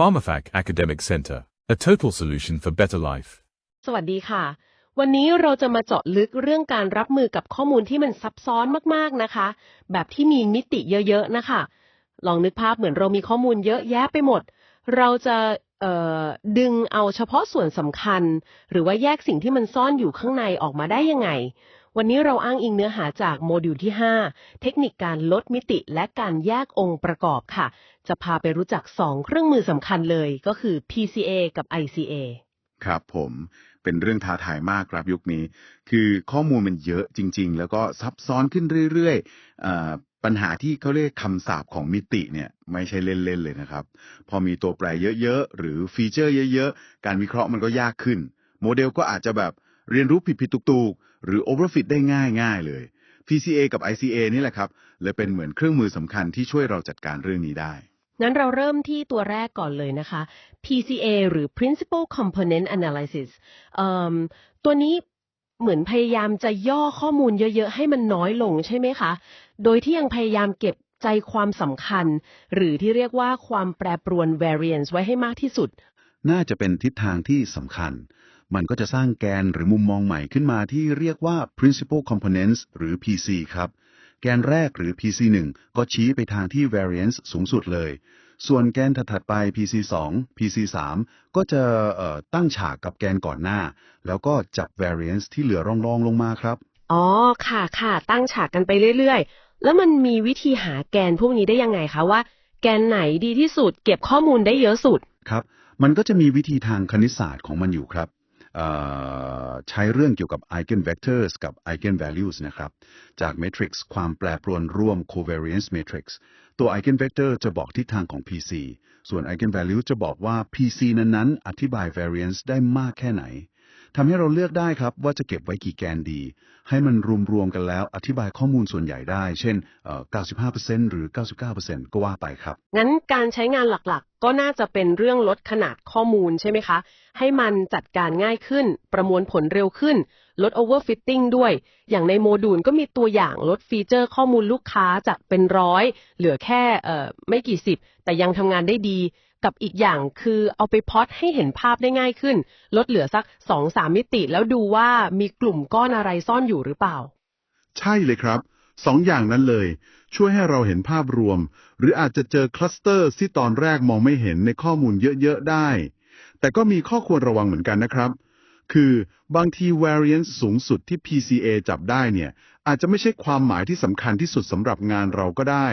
PharmaFac Academic Center, a total solution for better life. สวัสดีค่ะ วันนี้เราจะมาเจาะลึกเรื่องการรับมือกับข้อมูลที่มันซับซ้อนมากๆนะคะ แบบที่มีมิติเยอะๆนะคะ ลองนึกภาพเหมือนเรามีข้อมูลเยอะแยะไปหมด เราจะดึงเอาเฉพาะส่วนสำคัญ หรือว่าแยกสิ่งที่มันซ่อนอยู่ข้างในออกมาได้ยังไง วันนี้เราอ้างอิงเนื้อหาจากโมดูลที่ 5 เทคนิคการลดมิติและการแยกองค์ประกอบค่ะ จะพาไปรู้จัก 2 เครื่องมือสำคัญเลยก็คือ PCA กับ ICA ครับผมเป็นเรื่องท้าทายมากครับยุคนี้ คือข้อมูลมันเยอะจริง ๆ แล้วก็ซับซ้อนขึ้นเรื่อยๆปัญหาที่เขาเรียกคำสาปของมิติเนี่ยไม่ใช่เล่นๆเลยนะครับ พอมีตัวแปรเยอะๆ หรือฟีเจอร์เยอะๆ การวิเคราะห์มันก็ยากขึ้น โมเดลก็อาจจะแบบเรียนรู้ผิดๆตุกๆ หรือ overfit ได้ง่ายๆเลย PCA กับ ICA นี่แหละครับเลยเป็นเหมือนเครื่องมือสำคัญที่ช่วยเราจัดการเรื่องนี้ได้งั้นเราเริ่มที่ตัวแรกก่อนเลยนะคะ PCA หรือ Principal Component Analysis เอิ่มตัวนี้เหมือนพยายามจะย่อข้อมูลเยอะๆ ให้มันน้อยลงใช่ไหมคะ โดยที่ยังพยายามเก็บใจความสำคัญ หรือที่เรียกว่าความแปรปรวน variance ไว้ให้มากที่สุด น่าจะเป็นทิศทางที่สำคัญ มันก็จะสร้างแกนหรือมุมมองใหม่ขึ้นมาที่เรียกว่า principal components หรือ PC ครับ แกนแรกหรือ PC 1ก็ชี้ไปทางที่ variance สูงสุดเลย ส่วนแกนถัดๆไป PC 2 PC 3ก็จะเอ่อตั้งฉากกับแกนก่อนหน้า แล้วก็จับ variance ที่เหลือรองๆลงมาครับ อ๋อ ค่ะค่ะ ตั้งฉากกันไปเรื่อยๆ แล้วมันมีวิธีหาแกนพวกนี้ได้ยังไงคะว่าแกนไหนดีที่สุด เก็บข้อมูลได้เยอะสุด ครับ มันก็จะมีวิธีทางคณิตศาสตร์ของมันอยู่ครับเอ่อ ใช้เรื่องเกี่ยวกับ eigenvectors กับ eigenvalues นะครับจาก matrix ความแปรปรวนร่วม covariance matrix ตัว eigenvector จะบอกทิศทางของ PC ส่วน eigenvalue จะบอกว่า PC นั้นๆ อธิบาย variance ได้มากแค่ไหน ทำให้เราเลือกได้ครับว่าจะเก็บไว้กี่แกนดี ให้มันรวมๆกันแล้วอธิบายข้อมูลส่วนใหญ่ได้ เช่น 95%หรือ 99%ก็ว่าไปครับ งั้นการใช้งานหลักๆ ก็น่าจะเป็นเรื่องลดขนาดข้อมูลใช่ไหมคะ ให้มันจัดการง่ายขึ้น ประมวลผลเร็วขึ้น ลด overfitting ด้วย อย่างในโมดูลก็มีตัวอย่างลดฟีเจอร์ข้อมูลลูกค้าจากเป็นร้อย เหลือแค่ไม่กี่สิบ แต่ยังทำงานได้ดี กับอีกอย่างคือเอาไปพอดให้เห็นภาพได้ง่ายขึ้น ลดเหลือสักสองสามมิติแล้วดูว่ามีกลุ่มก้อนอะไรซ่อนอยู่หรือเปล่า ใช่เลยครับสองอย่างนั้นเลย ช่วยให้เราเห็นภาพรวม หรืออาจจะเจอคลัสเตอร์ที่ตอนแรกมองไม่เห็นในข้อมูลเยอะ ๆ ได้ แต่ก็มีข้อควรระวังเหมือนกันนะครับ คือบางที variance สูงสุดที่ PCA จับได้เนี่ย อาจจะไม่ใช่ความหมายที่สำคัญที่สุดสำหรับงานเราก็ได้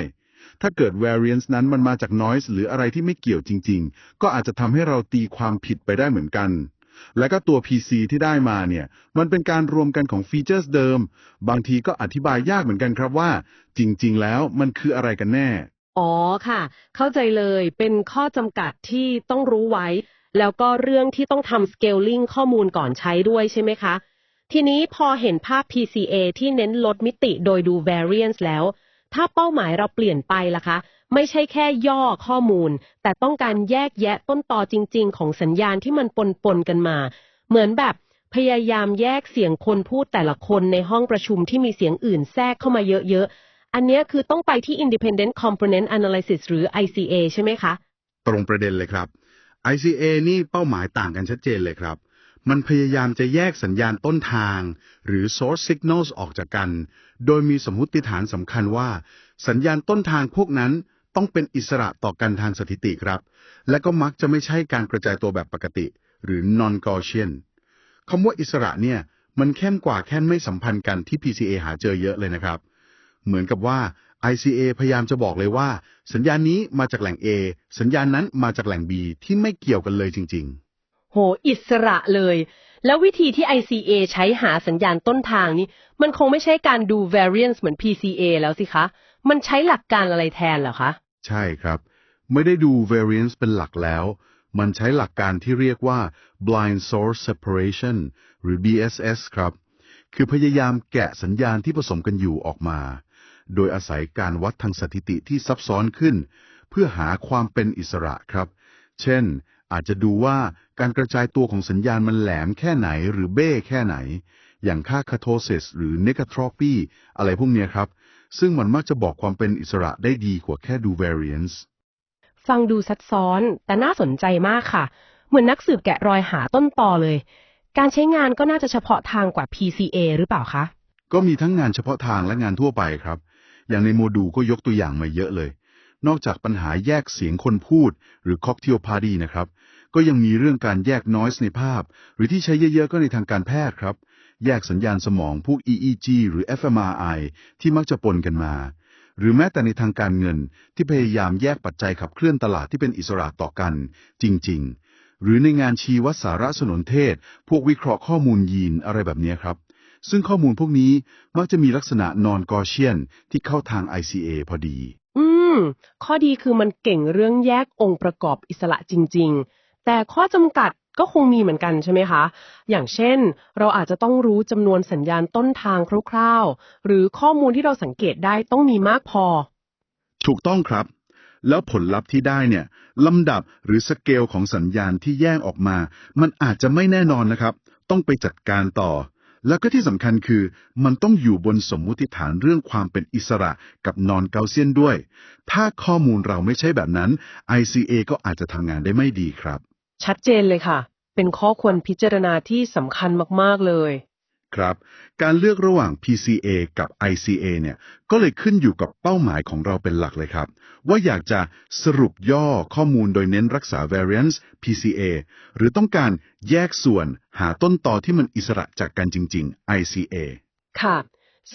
ถ้าเกิด variance นั้นมันมาจาก noise หรืออะไรที่ไม่เกี่ยวจริง ๆ ก็อาจจะทำให้เราตีความผิดไปได้เหมือนกัน และก็ตัว PC ที่ได้มาเนี่ย มันเป็นการรวมกันของฟีเจอร์เดิม บางทีก็อธิบายยากเหมือนกันครับว่า จริง ๆ แล้วมันคืออะไรกันแน่ อ๋อค่ะ เข้าใจเลยเป็นข้อจำกัดที่ต้องรู้ไว้ แล้วก็เรื่องที่ต้องทำ scaling ข้อมูลก่อนใช้ด้วยใช่ไหมคะ ทีนี้พอเห็นภาพ PCA ที่เน้นลดมิติโดยดู variance แล้ว ถ้าเป้าหมายเราเปลี่ยนไปล่ะคะ ไม่ใช่แค่ย่อข้อมูล แต่ต้องการแยกแยะต้นตอจริง ๆ ของสัญญาณที่มันปนปนๆกันมา เหมือนแบบพยายามแยกเสียงคนพูดแต่ละคนในห้องประชุมที่มีเสียงอื่นแทรกเข้ามาเยอะๆ อันนี้คือต้องไปที่ Independent Component Analysis หรือ ICA ใช่ไหมคะ ตรงประเด็นเลยครับ ICA นี่เป้าหมายต่างกันชัดเจนเลยครับ มันพยายามจะแยกสัญญาณต้นทาง หรือ source signals ออกจากกัน โดยมีสมมติฐานสำคัญว่า สัญญาณต้นทางพวกนั้นต้องเป็นอิสระต่อกันทางสถิติครับ และก็มักจะไม่ใช่การกระจายตัวแบบปกติ หรือ non Gaussian คำว่าอิสระเนี่ยมันเข้มกว่าแค่ไม่สัมพันธ์กันที่ PCA หาเจอเยอะเลยนะครับ เหมือนกับว่า ICA พยายามจะบอกเลยว่า สัญญาณนี้มาจากแหล่ง A สัญญาณนั้นมาจากแหล่ง B ที่ไม่เกี่ยวกันเลยจริง ๆ หอิสระเลย แล้ววิธีที่ ICA ใช้หาสัญญาณต้นทางนี้ มันคงไม่ใช่การดู variance เหมือน PCA แล้วสิคะ มันใช้หลักการอะไรแทนเหรอคะ ใช่ครับ ไม่ได้ดู variance เป็นหลักแล้ว มันใช้หลักการที่เรียกว่า blind source separation หรือ BSS ครับ คือพยายามแกะสัญญาณที่ผสมกันอยู่ออกมา โดยอาศัยการวัดทางสถิติที่ซับซ้อนขึ้น เพื่อหาความเป็นอิสระครับ เช่น อาจจะดูว่าการกระจายตัวของสัญญาณมันแหลมแค่ไหนหรือเบ้แค่ไหน อย่างค่า kurtosis หรือ negotropy อะไรพวกเนี้ยครับ ซึ่งมันมักจะบอกความเป็นอิสระได้ดีกว่าแค่ดู variance ฟังดูซับซ้อน แต่น่าสนใจมากค่ะ เหมือนนักสืบแกะรอยหาต้นตอเลย การใช้งานก็น่าจะเฉพาะทางกว่า PCA หรือเปล่าคะ ก็มีทั้งงานเฉพาะทางและงานทั่วไปครับ อย่างในโมดูลก็ยกตัวอย่างมาเยอะเลย นอกจากปัญหาแยกเสียงคนพูด หรือค็อกเทลพาร์ตี้นะครับ ก็ยังมีเรื่องการแยกนอยส์ในภาพ หรือที่ใช้เยอะๆ ก็ในทางการแพทย์ครับ แยกสัญญาณสมองพวก EEG หรือ fMRI ที่มักจะปนกันมา หรือแม้แต่ในทางการเงินที่พยายามแยกปัจจัยขับเคลื่อนตลาดที่เป็นอิสระต่อกัน จริง ๆ หรือในงานชีวสารสนนเทศ พวกวิเคราะห์ข้อมูลยีนอะไรแบบนี้ครับซึ่งข้อมูลพวกนี้มักจะมีลักษณะนอนกอเชียนที่เข้าทาง ICA พอดี ม ข้อดีคือมันเก่งเรื่องแยกองค์ประกอบอิสระจริง ๆ แต่ข้อจำกัดก็คงมีเหมือนกันใช่ไหมคะ อย่างเช่น เราอาจจะต้องรู้จำนวนสัญญาณต้นทางคร่าวๆ หรือข้อมูลที่เราสังเกตได้ต้องมีมากพอ ถูกต้องครับ แล้วผลลัพธ์ที่ได้เนี่ยลำดับหรือสเกลของสัญญาณที่แยกออกมา มันอาจจะไม่แน่นอนนะครับ ต้องไปจัดการต่อ แล้วก็ที่สำคัญคือ มันต้องอยู่บนสมมุติฐานเรื่องความเป็นอิสระกับนอนเกาเซียนด้วย ถ้าข้อมูลเราไม่ใช่แบบนั้น ICA ก็อาจจะทำงานได้ไม่ดีครับ ชัดเจนเลยค่ะ เป็นข้อควรพิจารณาที่สำคัญมาก ๆ เลย ครับ การเลือกระหว่าง PCA กับ ICA เนี่ยก็เลยขึ้นอยู่กับเป้าหมายของเราเป็นหลักเลยครับ ว่าอยากจะสรุปย่อข้อมูลโดยเน้นรักษา variance PCA หรือต้องการแยกส่วนหาต้นตอที่มันอิสระจากกันจริง ๆ ICA ค่ะ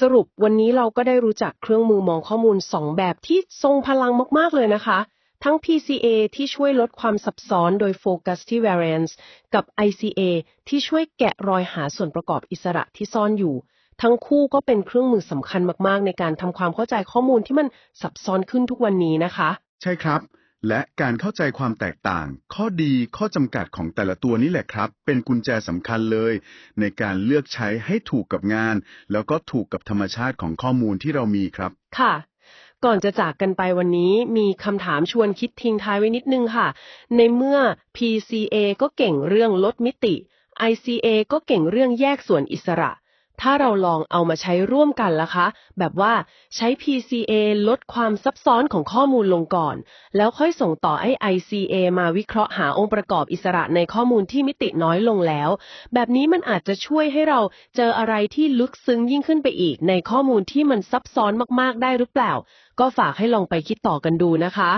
สรุปวันนี้เราก็ได้รู้จักเครื่องมือมองข้อมูล 2 แบบที่ทรงพลังมากๆเลยนะคะ ทั้ง PCA ที่ช่วยลดความซับซ้อนโดยโฟกัสที่ variance กับ ICA ที่ช่วยแกะรอยหาส่วนประกอบอิสระที่ซ่อนอยู่ ทั้งคู่ก็เป็นเครื่องมือสำคัญมาก ๆ ในการทำความเข้าใจข้อมูลที่มันซับซ้อนขึ้นทุกวันนี้นะคะ ใช่ครับ และการเข้าใจความแตกต่าง ข้อดีข้อจำกัดของแต่ละตัวนี่แหละครับ เป็นกุญแจสำคัญเลย ในการเลือกใช้ให้ถูกกับงาน แล้วก็ถูกกับธรรมชาติของข้อมูลที่เรามีครับ ค่ะ ก่อนจะจากกันไปวันนี้มีคำถามชวนคิดทิ้งท้ายไว้นิดนึงค่ะ ในเมื่อ PCA ก็เก่งเรื่องลดมิติ ICA ก็เก่งเรื่องแยกส่วนอิสระ ถ้าเราลองเอามาใช้ร่วมกันล่ะคะ แบบว่าใช้ PCA ลดความซับซ้อนของข้อมูลลงก่อน แล้วค่อยส่งต่อให้ ICA มาวิเคราะห์หาองค์ประกอบอิสระในข้อมูลที่มิติน้อยลงแล้ว แบบนี้มันอาจจะช่วยให้เราเจออะไรที่ลึกซึ้งยิ่งขึ้นไปอีก ในข้อมูลที่มันซับซ้อนมากๆได้หรือเปล่า ก็ฝากให้ลองไปคิดต่อกันดูนะคะ